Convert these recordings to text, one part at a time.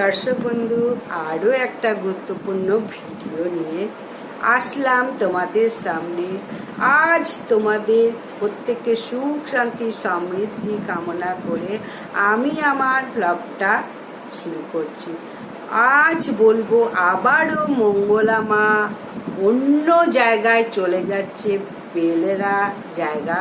দর্শক বন্ধু, আরও একটা গুরুত্বপূর্ণ ভিডিও নিয়ে আসলাম তোমাদের সামনে। আজ তোমাদের প্রত্যেককে সুখ, শান্তি, সমৃদ্ধি কামনা করে আমি আমার ব্লগটা শুরু করছি। আজ বলব আবারও মঙ্গলা মা অন্য জায়গায় চলে যাচ্ছে, বেলেরা জায়গা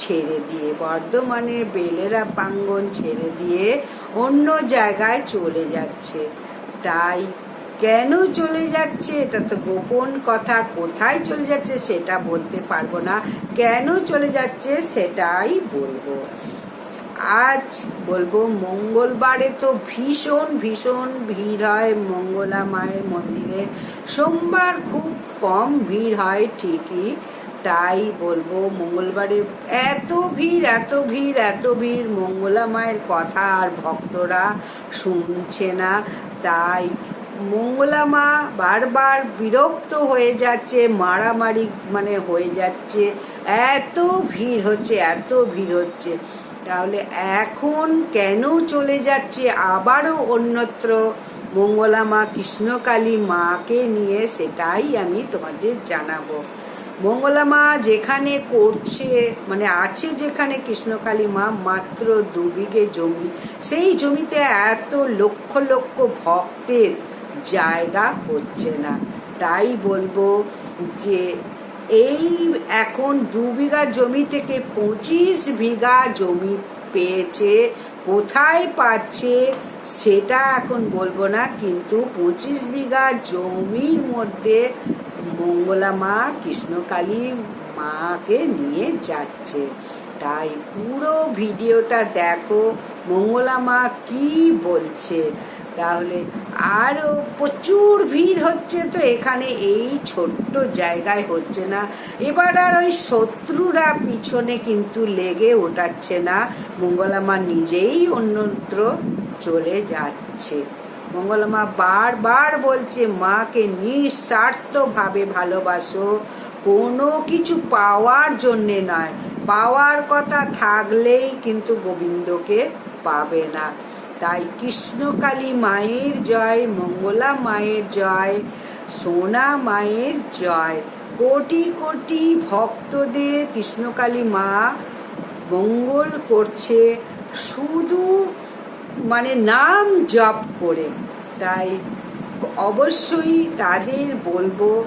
ছেড়ে দিয়ে বর্ধমানে বেলেরা প্রাঙ্গন ছেড়ে দিয়ে অন্য জায়গায় চলে যাচ্ছে। তাই কেন চলে যাচ্ছে? এটা তো গোপন কথা। কোথায় চলে যাচ্ছে সেটা বলতে পারব না। কেন চলে যাচ্ছে সেটাই বলব। আজ বলব, মঙ্গলবারে তো ভীষণ ভীষণ ভিড় হয় মঙ্গলা মায়ের মন্দিরে। সোমবার খুব কম ভিড় হয়, ঠিকই। তাই বলব মঙ্গলবারে এত ভিড় এত ভিড় এত ভিড়, মঙ্গলা মায়ের কথা আর ভক্তরা শুনছে না। তাই মঙ্গলা মা বারবার বিরক্ত হয়ে যাচ্ছে, মারামারি মানে হয়ে যাচ্ছে। এত ভিড় হচ্ছে, এত ভিড় হচ্ছে। তাহলে এখন কেন চলে যাচ্ছে আবারও অন্যত্র মঙ্গলা মা কৃষ্ণকালী মাকে নিয়ে সেটাই আমি তোমাদের জানাব। মঙ্গলা মা যেখানে করছে মানে আছে যেখানে কৃষ্ণকালী মা, মাত্র দু বিঘে জমি। সেই জমিতে এত লক্ষ লক্ষ ভক্তের জায়গা হচ্ছে না। তাই বলব যে এই এখন দু বিঘা জমি থেকে পঁচিশ বিঘা জমি পেয়েছে। কোথায় পাচ্ছে সেটা এখন বলব না, কিন্তু পঁচিশ বিঘা জমির মধ্যে মঙ্গলা মা কৃষ্ণকালী মাকে নিয়ে যাচ্ছে। তাই পুরো ভিডিওটা দেখো মঙ্গলা মা কি বলছে। তাহলে আরও প্রচুর ভিড় হচ্ছে তো এখানে, এই ছোট্ট জায়গায় হচ্ছে না। এবার আর ওই শত্রুরা পিছনে কিন্তু লেগে ওঠাচ্ছে না। মঙ্গলামা নিজেই অন্যত্র চলে যাচ্ছে। মঙ্গলমা বারবার বলছে, মাকে নিঃস্বার্থভাবে ভালোবাসো। কোনো কিছু পাওয়ার জন্যে নয়। পাওয়ার কথা থাকলেই কিন্তু গোবিন্দকে পাবে না। তাই কৃষ্ণকালী মায়ের জয়, মঙ্গলা মায়ের জয়, সোনা মায়ের জয়। কোটি কোটি ভক্তদের কৃষ্ণকালী মা মঙ্গল করছে। শুধু মানে নাম জপ করে। তাই অবশ্যই তাদের বলব,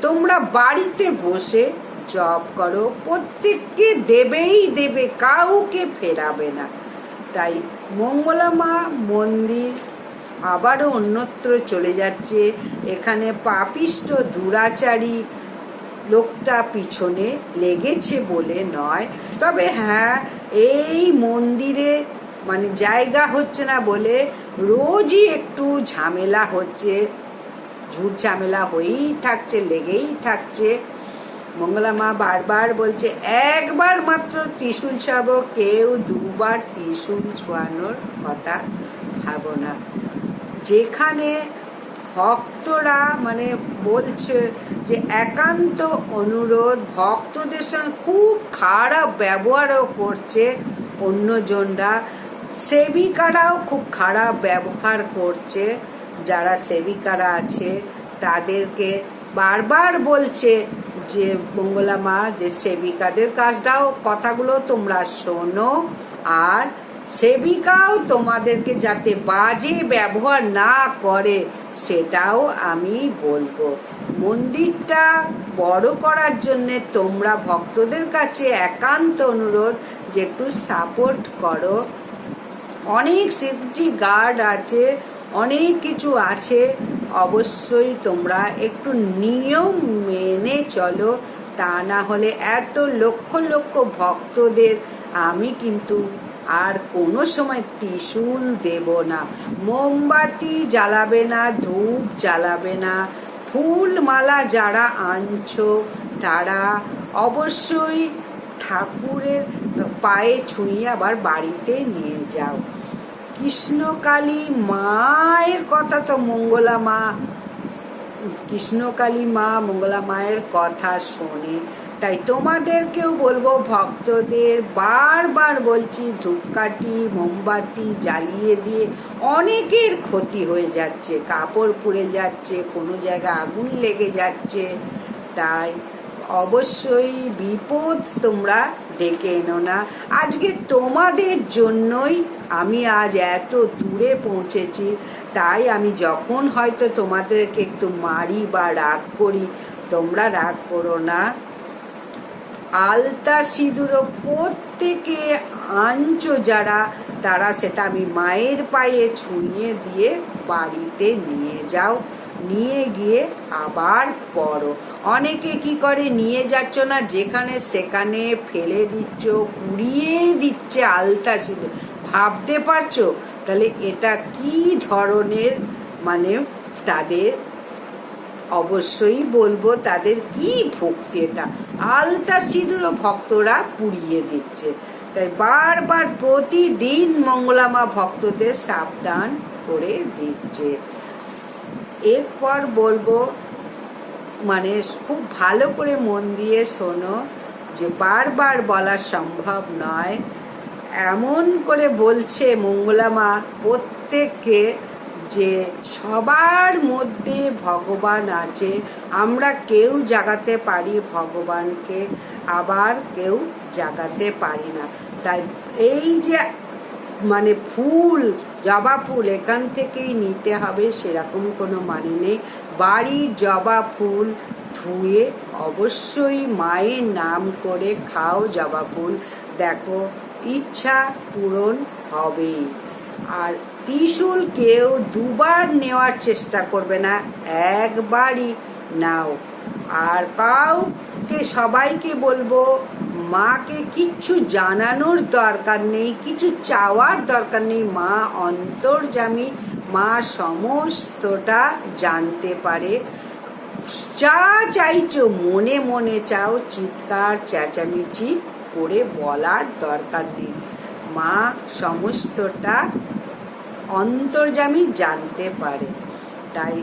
তোমরা বাড়িতে বসে জব করো। প্রত্যেককে দেবেই দেবে, কাউকে ফেরাবে না। তাই মঙ্গলা মা মন্দির আবারও অন্যত্র চলে যাচ্ছে। এখানে পাপিষ্ট দুরাচারী লোকটা পিছনে লেগেছে বলে নয়। তবে হ্যাঁ এই মন্দিরে মানে জায়গা হচ্ছে না বলে রোজই একটু ঝামেলা হচ্ছে। ঝুট ঝামেলা হয়েই থাকছে, লেগেই থাকছে। মঙ্গলা মা বারবার বলছে, একবার মাত্র ত্রিশুল ছাবো কেউ দুবার ত্রিশুল ছোয়ানোর কথা ভাবো না। যেখানে ভক্তরা মানে বলছে যে, একান্ত অনুরোধ, ভক্তদের সঙ্গে খুব খারাপ ব্যবহারও করছে অন্যজনরা। সেবিকারাও খুব খারাপ ব্যবহার করছে। যারা সেবিকারা আছে, তাদেরকে বারবার বলছে যে, মঙ্গলা মা, যে সেবিকাদের কাজটাও কথাগুলো তোমরা শোনো। আর সেবিকাও তোমাদেরকে যাতে বাজে ব্যবহার না করে, সেটাও আমি বলব। মন্দিরটা বড় করার জন্যে তোমরা ভক্তদের কাছে একান্ত অনুরোধ যে, একটু সাপোর্ট করো। অনেক সেফটি গার্ড আছে, অনেক কিছু আছে। অবশ্যই তোমরা একটু নিয়ম মেনে চলো, তা না হলে এত লক্ষ লক্ষ ভক্তদের আমি কিন্তু আর কোনো সময় ত্রিশূল দেব না। মোমবাতি জ্বালাবে না, ধূপ জ্বালাবে না। ফুল মালা যারা আনছো, তারা অবশ্যই ঠাকুরের পায়ে ছুঁয়ে আবার বাড়িতে নিয়ে যাও। কৃষ্ণকালী মায়ের কথা তো মঙ্গলা মা, কৃষ্ণকালী মা, মঙ্গলা মায়ের কথা শোনে। তাই তোমাদেরকেও বলব, ভক্তদের বারবার বলছি, ধূপকাঠি, মোমবাতি জ্বালিয়ে দিয়ে অনেকের ক্ষতি হয়ে যাচ্ছে, কাপড় পুড়ে যাচ্ছে, কোনো জায়গায় আগুন লেগে যাচ্ছে। তাই অবশ্যই বিপদ তোমরা ডেকে এনো না। আজকে তোমাদের জন্যই আমি আজ এত দূরে পৌঁছেছি, তাই আমি যখন হয়তো তোমাদেরকে একটু মারি বা রাগ করি, তোমরা রাগ করো না। আলতা সিঁদুর প্রত্যেকে আঞ্চো যারা, তারা সেটা আমি মায়ের পায়ে ছুঁয়ে দিয়ে বাড়িতে নিয়ে যাও। নিয়ে গিয়ে আবার পড়ো। অনেকে কি করে? নিয়ে যাচ্ছ না, যেখানে সেখানে ফেলে দিচ্ছ কুড়িয়ে দিচ্ছে আলতা সিঁদুর ভাবতে পারছ? তাহলে এটা কি ধরনের? মানে তাদের অবশ্যই বলব, তাদের কি ভক্তি এটা? আলতা সিঁদুর ভক্তরা পুড়িয়ে দিচ্ছে। তাই বারবার প্রতিদিন মঙ্গলামা ভক্তদের সাবধান করে দিচ্ছে। এরপর বলব মানে খুব ভালো করে মন দিয়ে শোনো যে বারবার বলা সম্ভব নয়। এমন করে বলছে মঙ্গলামা প্রত্যেককে যে সবার মধ্যে ভগবান আছে, আমরা কেউ জাগাতে পারি ভগবানকে, আবার কেউ জাগাতে পারি না। তাই এই যে মানে ফুল জবা ফুল এখান থেকেই নিতে হবে, সেরকম কোনো মানে নেই। বাড়ির জবা ফুল ধুয়ে অবশ্যই মায়ের নাম করে খাও জবা ফুল। দেখো, ইচ্ছা পূরণ হবেই আর ত্রিশূল কেউ দুবার নেওয়ার চেষ্টা করবে না, একবারই নাও। আর কাউকে, সবাইকে বলব মাকে কিচ্ছু জানানোর দরকার নেই, কিছু চাওয়ার দরকার নেই। মা অন্তর্জামী মা সমস্তটা জানতে পারে। যা চাইছো, মনে মনে চাও, চিৎকার, চেঁচামেচি করে বলার দরকার নেই। মা সমস্তটা অন্তর্জামী জানতে পারে। তাই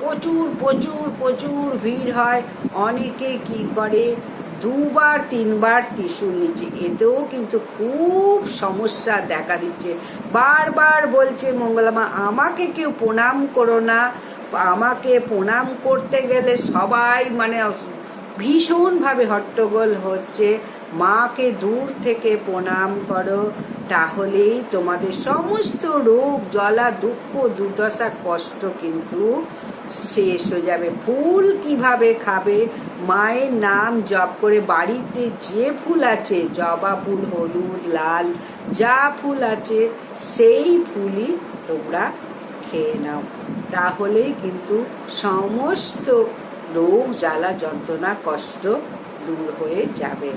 প্রচুর প্রচুর প্রচুর ভিড় হয়। অনেকে কি করে? দুবার, তিনবার ত্রিশুল নিচ্ছে এতেও কিন্তু খুব সমস্যা দেখা দিচ্ছে। বারবার বলছে মঙ্গলামা, আমাকে কেউ প্রণাম করো না। আমাকে প্রণাম করতে গেলে সবাই মানে ভীষণভাবে হট্টগোল হচ্ছে। মাকে দূর থেকে প্রণাম করো, তাহলেই তোমাদের সমস্ত রোগ, জ্বলা, দুঃখ, দুর্দশা, কষ্ট কিন্তু শেষ হয়ে যাবে। ফুল কীভাবে খাবে? মায়ের নাম জপ করে বাড়িতে যে ফুল আছে, জবা ফুল, হলুদ, লাল, যা ফুল আছে, সেই ফুলই তোমরা খেয়ে নাও। তাহলেই কিন্তু সমস্ত রোগ, জ্বালা, যন্ত্রণা, কষ্ট দূর হয়ে যাবে।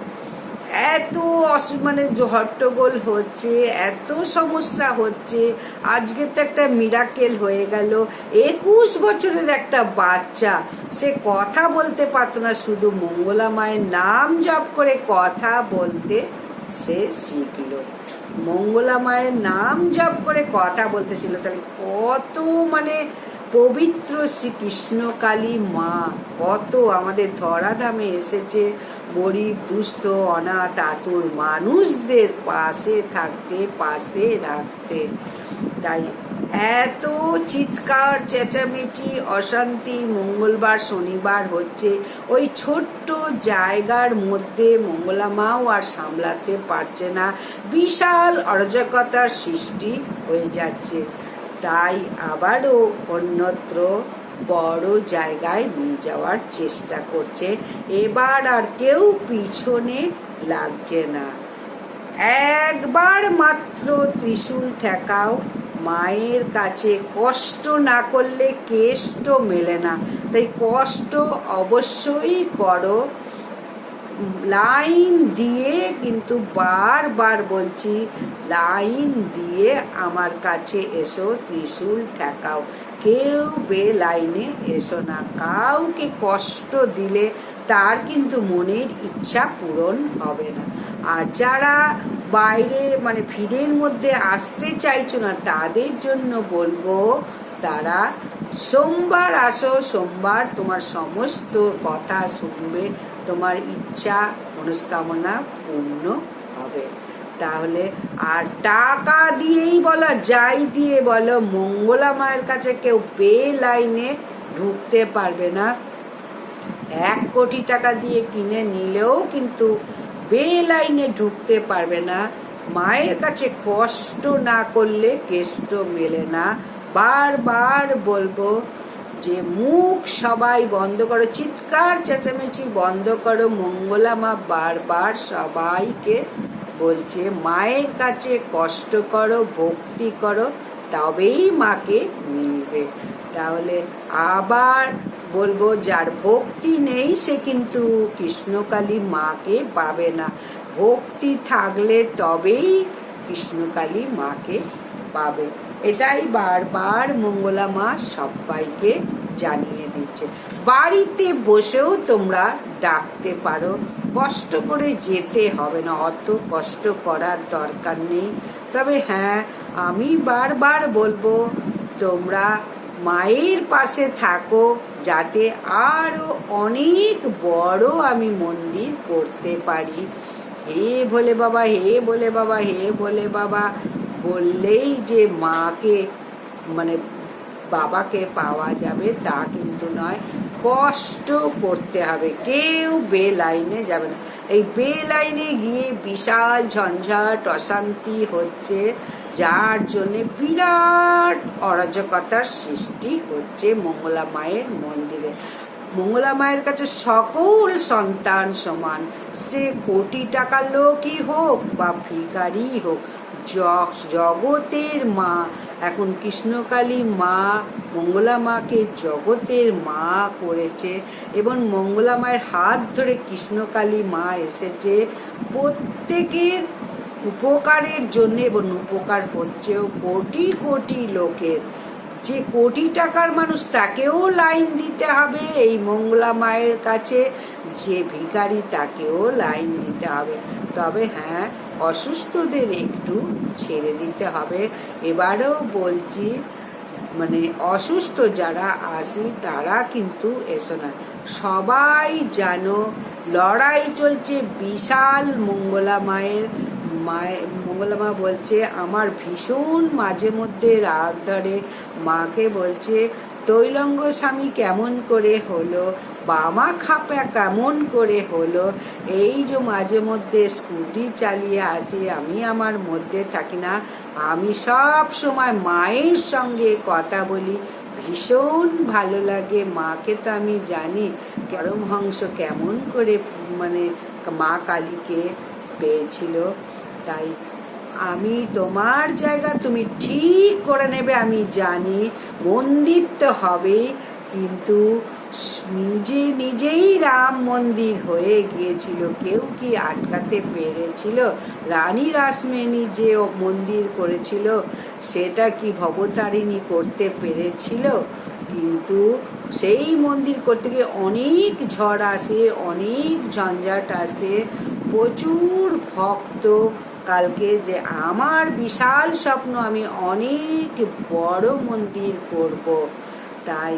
এত অসু মানে হট্টগোল হচ্ছে, এত সমস্যা হচ্ছে। আজকে তো একটা মিরাকেল হয়ে গেল। একুশ বছরের একটা বাচ্চা, সে কথা বলতে পারতো না, শুধু মঙ্গলা মায়ের নাম জপ করে কথা বলতে সে শিখলো। মঙ্গলা মায়ের নাম জপ করে কথা বলতেছিল তাহলে কত মানে পবিত্র শ্রী কালী মা, কত আমাদের ধরাধামে এসেছে। গরিব, দুস্থ, অনাথ, আতুর মানুষদের পাশে থাকতে, পাশে রাখতে। তাই এত চিৎকার, চেঁচামেচি, অশান্তি মঙ্গলবার, শনিবার হচ্ছে। ওই ছোট্ট জায়গার মধ্যে মঙ্গলা মাও আর সামলাতে পারছে না। বিশাল অরাজকতার সৃষ্টি হয়ে যাচ্ছে। তাই আবারও অন্যত্র বড় জায়গায় নিয়ে যাওয়ার চেষ্টা করছে। এবার আর কেউ পিছনে লাগছে না। একবার মাত্র ত্রিশূল ঠেকাও, মায়ের কাছে কষ্ট না করলে কেষ্ট মেলে না। তাই কষ্ট অবশ্যই করো। লাইন দিয়ে কিন্তু বারবার বলছি, লাইন দিয়ে আমার কাছে এসো, ত্রিশূল ঠেকাও। কেউ বে লাইনে এসো না। কাউকে কষ্ট দিলে তার কিন্তু মনের ইচ্ছা পূরণ হবে না। আর যারা বাইরে মানে ভিড়ের মধ্যে আসতে চাইছো না, তাদের জন্য বলব, তারা সোমবার আসো, সোমবার তোমার সমস্ত কথা শুনবে তোমার ইচ্ছা, মনস্কামনা পূর্ণ হবে। তাহলে আর টাকা দিয়েই বলো, যাই দিয়ে বলো, মঙ্গলা মায়ের কাছে কেউ বে লাইনে ঢুকতে পারবে না। এক কোটি টাকা দিয়ে কিনে নিলেও কিন্তু বে লাইনে ঢুকতে পারবে না। মায়ের কাছে কষ্ট না করলে কেষ্ট মেলে না। বারবার বলব যে মুখ সবাই বন্ধ করো, চিৎকার, চেঁচামেচি বন্ধ করো মঙ্গলা মা বারবার সবাইকে বলছে, মায়ের কাছে কষ্ট করো, ভক্তি করো, তবেই মাকে মিলবে। তাহলে আবার বলব, যার ভক্তি নেই, সে কিন্তু কৃষ্ণকালী মাকে পাবে না। ভক্তি থাকলে তবেই কৃষ্ণকালী মাকে পাবে। এটাই বারবার মঙ্গলা মা সবাইকে জানিয়ে দিচ্ছে। বাড়িতে বসেও তোমরা ডাকতে পারো। কষ্ট করে যেতে হবে না, অত কষ্ট করার দরকার নেই। তবে হ্যাঁ আমি বারবার বলব, তোমরা মায়ের পাশে থাকো, যাতে আরও অনেক বড় আমি মন্দির করতে পারি। হে ভোলে বাবা, হে ভোলে বাবা, হে ভোলে বাবা বললেই যে মাকে মানে বাবাকে পাওয়া যাবে তা কিন্তু নয়। কষ্ট করতে হবে। কেউ বে লাইনে যাবে না। এই বে লাইনে গিয়ে বিশাল ঝঞ্ঝাট অশান্তি হচ্ছে, যার জন্যে বিরাট অরাজকতার সৃষ্টি হচ্ছে মঙ্গলা মায়ের মন্দিরে। মঙ্গলা মায়ের কাছে সকল সন্তান সমান। সে কোটি টাকার লোকই হোক বা ভিকারি হোক জগতের মা। এখন কৃষ্ণকালী মা, মঙ্গলা মাকে জগতের মা করেছে এবং মঙ্গলা মায়ের হাত ধরে কৃষ্ণকালী মা এসেছে। প্রত্যেকের উপকারের জন্য এবং উপকার হচ্ছেও কোটি কোটি লোকের। যে কোটি টাকার মানুষ তাকেও লাইন দিতে হবে এই মঙ্গলা মায়ের কাছে। যে ভিখারি তাকেও লাইন দিতে হবে। তবে হ্যাঁ অসুস্থদের একটু ছেড়ে দিতে হবে। এবারেও বলছি মানে অসুস্থ যারা আসি তারা কিন্তু এসো না। সবাই জানো, লড়াই চলছে বিশাল মঙ্গলা মায়ের মায়ের মঙ্গলা মা বলছে, আমার ভীষণ মাঝে মধ্যে রাগ ধরে মাকে বলছে তৈলঙ্গ স্বামী কেমন করে হলো? বামা খাপা কেমন করে হলো? এই যে মাঝে মধ্যে স্কুটি চালিয়ে আসি, আমি আমার মধ্যে থাকি না। আমি সব সময় মায়ের সঙ্গে কথা বলি। ভীষণ ভালো লাগে। মাকে তো আমি জানি। পরমহংস কেমন করে মানে মা কালীকে পেয়েছিল। তাই আমি তোমার জায়গা তুমি ঠিক করে নেবে, আমি জানি তো হবে, কিন্তু নিজে নিজেই রাম মন্দির হয়ে গিয়েছিল, কেউ কি আটকাতে পেরেছিল? রানী রাসমেনি যে মন্দির করেছিল, সেটা কি ভবতারিণী করতে পেরেছিল? কিন্তু সেই মন্দির করতে গিয়ে অনেক ঝড় আসে, অনেক ঝঞ্ঝাট আসে, প্রচুর ভক্ত কালকে যে আমার বিশাল স্বপ্ন, আমি অনেক বড় মন্দির করব। তাই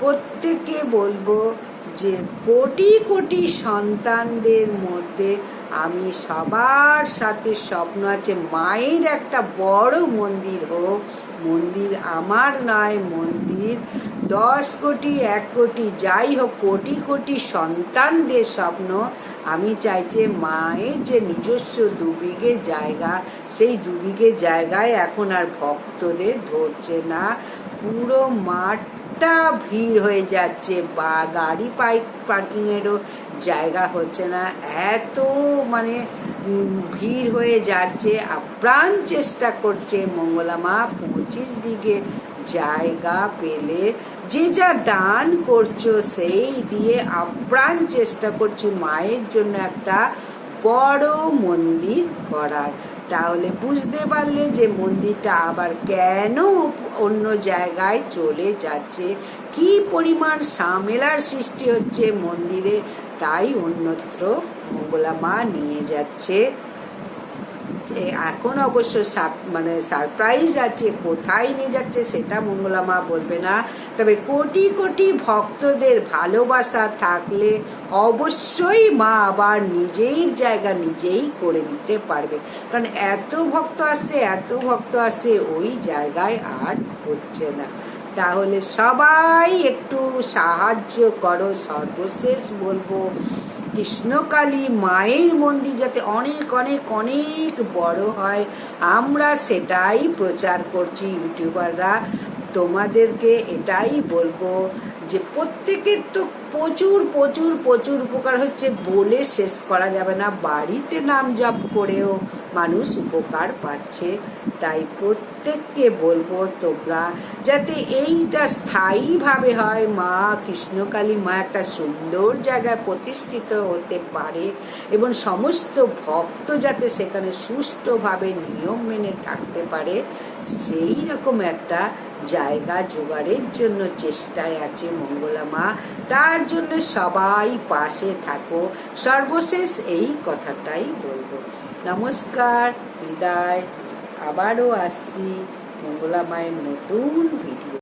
প্রত্যেককে বলব যে কোটি কোটি সন্তানদের মধ্যে আমি সবার সাথে স্বপ্ন আছে, মায়ের একটা বড় মন্দির হোক। মন্দির আমার নয়, মন্দির দশ কোটি, এক কোটি, যাই হোক, কোটি কোটি সন্তানদের স্বপ্ন। আমি চাইছি মায়ের যে নিজস্ব দুবিঘে জায়গা, সেই দুবিঘে জায়গায় এখন আর ভক্তদের ধরছে না। পুরো মাঠটা ভিড় হয়ে যাচ্ছে, বা গাড়ি পাইক পার্কিংয়েরও জায়গা হচ্ছে না। এত মানে ভিড় হয়ে যাচ্ছে। আপ্রাণ চেষ্টা করছে মঙ্গলামা পঁচিশ বিঘে জায়গা পেলে যে যা দান করছ, সেই দিয়ে আপ্রাণ চেষ্টা করছি মায়ের জন্য একটা বড় মন্দির করার। তাহলে বুঝতে পারলে যে মন্দিরটা আবার কেন অন্য জায়গায় চলে যাচ্ছে, কি পরিমাণ সামেলার সৃষ্টি হচ্ছে মন্দিরে, তাই অন্যত্র মঙ্গলা মা নিয়ে যাচ্ছে। এখন অবশ্য মানে সারপ্রাইজ আছে, কোথায় নিয়ে যাচ্ছে সেটা মঙ্গলা মা বলবে না। তবে কোটি কোটি ভক্তদের ভালোবাসা থাকলে অবশ্যই মা আবার নিজেই জায়গা নিজেই করে নিতে পারবে। কারণ এত ভক্ত আসছে, এত ভক্ত আসছে, ওই জায়গায় আর হচ্ছে না। তাহলে সবাই একটু সাহায্য করো, সর্বশেষ বলব। কৃষ্ণকালী মায়ের মন্দির যাতে অনেক অনেক অনেক বড় হয়, আমরা সেটাই প্রচার করছি ইউটিউবাররা। তোমাদেরকে এটাই বলব যে প্রত্যেকের তো প্রচুর প্রচুর প্রচুর উপকার হচ্ছে বলে শেষ করা যাবে না। বাড়িতে নাম জপ করেও মানুষ উপকার পাচ্ছে, তাই প্রত্যেককে বলব তোমরা যাতে এইটা স্থায়ীভাবে হয়। মা কৃষ্ণকালী, মা একটা সুন্দর জায়গায় প্রতিষ্ঠিত হতে পারে এবং সমস্ত ভক্ত যাতে সেখানে সুষ্ঠুভাবে নিয়ম মেনে থাকতে পারে, সেই রকম একটা জায়গা জোগাড়ের জন্য চেষ্টায় আছে মঙ্গলা মা। তার জন্য সবাই পাশে থাকো। সর্বশেষ এই কথাটাই বলব। নমস্কার বিদায়। আবারও আসছি মঙ্গলা মায়ের নতুন